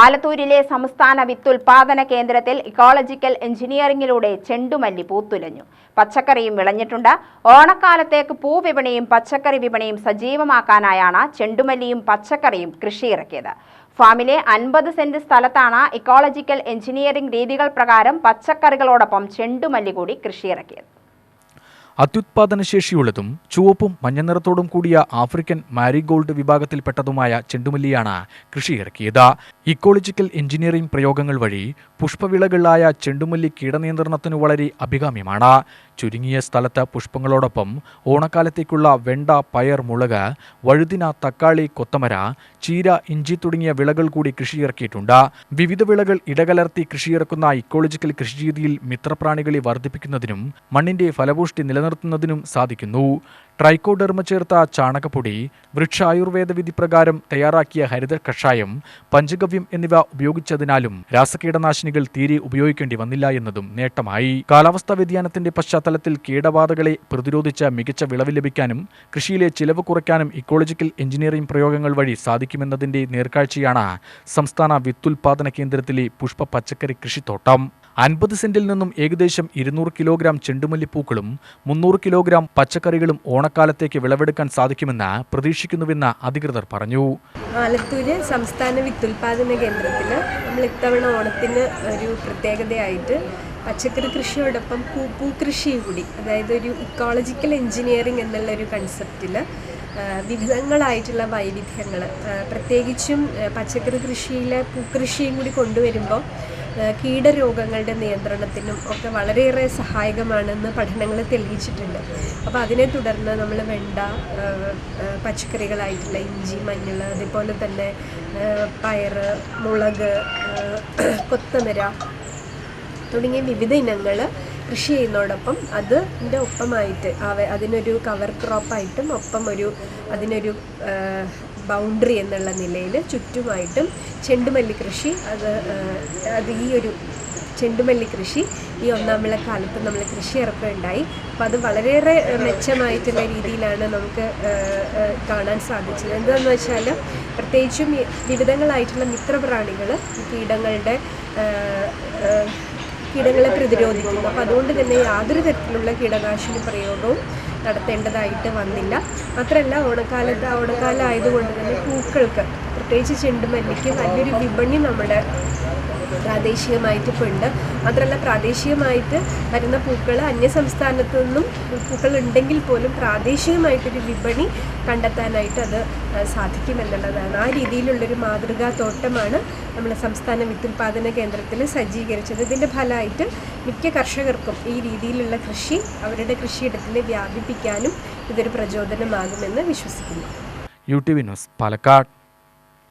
ആലത്തൂരിലെ സംസ്ഥാന വിത്തുൽപാദന കേന്ദ്രത്തിൽ ഇക്കോളജിക്കൽ എഞ്ചിനീയറിംഗിലൂടെ ചെണ്ടുമല്ലി പൂത്തുലഞ്ഞു. പച്ചക്കറിയും വിളഞ്ഞിട്ടുണ്ട്. ഓണക്കാലത്തേക്ക് പൂവിപണിയും പച്ചക്കറി വിപണിയും സജീവമാക്കാനായാണ് ചെണ്ടുമല്ലിയും പച്ചക്കറിയും കൃഷിയിറക്കിയത്. ഫാമിലെ അൻപത് സെന്റ് സ്ഥലത്താണ് ഇക്കോളജിക്കൽ എഞ്ചിനീയറിംഗ് രീതികൾ പ്രകാരം പച്ചക്കറികളോടൊപ്പം ചെണ്ടുമല്ലി കൂടി കൃഷിയിറക്കിയത്. അത്യുത്പാദനശേഷിയുള്ളതും ചുവപ്പും മഞ്ഞ നിറത്തോടും കൂടിയ ആഫ്രിക്കൻ മാരിഗോൾഡ് വിഭാഗത്തിൽപ്പെട്ടതുമായ ചെണ്ടുമല്ലിയാണ് കൃഷി ഇറക്കിയത് ഇക്കോളജിക്കൽ എഞ്ചിനീയറിംഗ് പ്രയോഗങ്ങൾ വഴി പുഷ്പവിളകളായ ചെണ്ടുമല്ലി കീടനിയന്ത്രണത്തിനു വളരെ അഭികാമ്യമാണ്. ചുരുങ്ങിയ സ്ഥലത്ത് പുഷ്പങ്ങളോടൊപ്പം ഓണക്കാലത്തേക്കുള്ള വെണ്ട പയർ മുളക് വഴുതിന തക്കാളി കൊത്തമര ചീര ഇഞ്ചി തുടങ്ങിയ വിളകൾ കൂടി കൃഷിയിറക്കിയിട്ടുണ്ട്. വിവിധ വിളകൾ ഇടകലർത്തി കൃഷിയിറക്കുന്ന ഇക്കോളജിക്കൽ കൃഷിരീതിയിൽ മിത്രപ്രാണികളെ വർദ്ധിപ്പിക്കുന്നതിനും മണ്ണിന്റെ ഫലപുഷ്ടി നിലനിർത്തുന്നതിനും സാധിക്കുന്നു. ട്രൈക്കോഡെർമ ചേർത്ത ചാണകപ്പൊടി വൃക്ഷ ആയുർവേദ വിധി പ്രകാരം തയ്യാറാക്കിയ ഹരിത കഷായം പഞ്ചഗവ്യം എന്നിവ ഉപയോഗിച്ചതിനാലും രാസകീടനാശിനികൾ തീരെ ഉപയോഗിക്കേണ്ടി വന്നില്ല എന്നതും നേട്ടമായി. കാലാവസ്ഥാ വ്യതിയാനത്തിന്റെ പശ്ചാത്തലത്തിൽ കീടബാധകളെ പ്രതിരോധിച്ച മികച്ച വിളവ് ലഭിക്കാനും കൃഷിയിലെ ചിലവ് കുറയ്ക്കാനും ഇക്കോളജിക്കൽ എഞ്ചിനീയറിംഗ് പ്രയോഗങ്ങൾ വഴി സാധിക്കുമെന്നതിന്റെ നേർക്കാഴ്ചയാണ് സംസ്ഥാന വിത്തുൽപാദന കേന്ദ്രത്തിലെ പുഷ്പ പച്ചക്കറി കൃഷിത്തോട്ടം. അൻപത് സെന്റിൽ നിന്നും ഏകദേശം ഇരുന്നൂറ് കിലോഗ്രാം ചെണ്ടുമല്ലിപ്പൂക്കളും മുന്നൂറ് കിലോഗ്രാം പച്ചക്കറികളും ഓണക്കാലത്തേക്ക് വിളവെടുക്കാൻ സാധിക്കുമെന്ന് പ്രതീക്ഷിക്കുന്നുവെന്ന് അധികൃതർ പറഞ്ഞു. ആലത്തൂര് സംസ്ഥാന വിത്തുൽപാദന കേന്ദ്രത്തിൽ നമ്മൾ ഇത്തവണ ഓണത്തിന് ഒരു പ്രത്യേകതയായിട്ട് പച്ചക്കറി കൃഷിയോടൊപ്പം പൂ പൂക്കൃഷി കൂടി അതായത് ഒരു ഇക്കോളജിക്കൽ എഞ്ചിനീയറിംഗ് എന്നുള്ള ഒരു കൺസെപ്റ്റിൽ വിവിധങ്ങളായിട്ടുള്ള വൈവിധ്യങ്ങൾ പ്രത്യേകിച്ചും പച്ചക്കറി കൃഷിയിലെ പൂക്കൃഷിയും കൂടി കൊണ്ടുവരുമ്പോൾ കീടരോഗങ്ങളുടെ നിയന്ത്രണത്തിനും ഒക്കെ വളരെയേറെ സഹായകമാണെന്ന് പഠനങ്ങൾ തെളിയിച്ചിട്ടുണ്ട്. അപ്പോൾ അതിനെ തുടർന്ന് നമ്മൾ വെണ്ട പച്ചക്കറികളായിട്ടുള്ള ഇഞ്ചി മഞ്ഞൾ അതുപോലെ തന്നെ പയർ മുളക് കൊത്തമര തുടങ്ങിയ വിവിധ ഇനങ്ങൾ കൃഷി ചെയ്യുന്നതോടൊപ്പം അതിന്റെ ഒപ്പമായിട്ട് അതിനൊരു കവർ ക്രോപ്പായിട്ടും ഒപ്പം ഒരു അതിനൊരു ബൗണ്ടറി എന്നുള്ള നിലയിൽ ചുറ്റുമായിട്ടും ചെണ്ടുമല്ലി കൃഷി അത് അത് ഈ ഒരു ചെണ്ടുമല്ലി കൃഷി ഈ ഒന്നാം വിള കാലത്ത് നമ്മൾ കൃഷി ഇറക്കുകയുണ്ടായി. അപ്പോൾ അത് വളരെയേറെ മെച്ചമായിട്ടുള്ള രീതിയിലാണ് നമുക്ക് കാണാൻ സാധിച്ചത്. എന്താണെന്ന് വെച്ചാൽ പ്രത്യേകിച്ചും വിവിധങ്ങളായിട്ടുള്ള മിത്രപ്രാണികൾ കീടങ്ങളുടെ കീടങ്ങളെ പ്രതിരോധിക്കുന്നു. അപ്പോൾ അതുകൊണ്ട് തന്നെ യാതൊരു തരത്തിലുള്ള കീടനാശിനി പ്രയോഗവും നടത്തേണ്ടതായിട്ട് വന്നില്ല. മാത്രമല്ല ഓണക്കാലത്ത് ഓണക്കാലം ആയതുകൊണ്ട് തന്നെ പൂക്കൾക്ക് പ്രത്യേകിച്ച് ചെണ്ടുമല്ലിക്ക് നല്ലൊരു വിപണി നമ്മുടെ പ്രാദേശികമായിട്ട് ഇപ്പോൾ ഉണ്ട് മാത്രമല്ല പ്രാദേശികമായിട്ട് വരുന്ന പൂക്കൾ അന്യ സംസ്ഥാനത്തു നിന്നും പൂക്കൾ ഉണ്ടെങ്കിൽ പോലും പ്രാദേശികമായിട്ടൊരു വിപണി കണ്ടെത്താനായിട്ട് അത് സാധിക്കുമെന്നുള്ളതാണ് ആ രീതിയിലുള്ളൊരു മാതൃകാ തോട്ടമാണ് നമ്മുടെ സംസ്ഥാന വിത്തുൽപാദന കേന്ദ്രത്തിൽ സജ്ജീകരിച്ചത്. ഇതിന്റെ ഫലമായിട്ട് മിക്ക കർഷകർക്കും ഈ രീതിയിലുള്ള കൃഷി അവരുടെ കൃഷിയിടത്തിൽ വ്യാപിപ്പിക്കാനും ഇതൊരു പ്രചോദനമാകുമെന്ന് വിശ്വസിക്കുന്നു. U T Palakkad.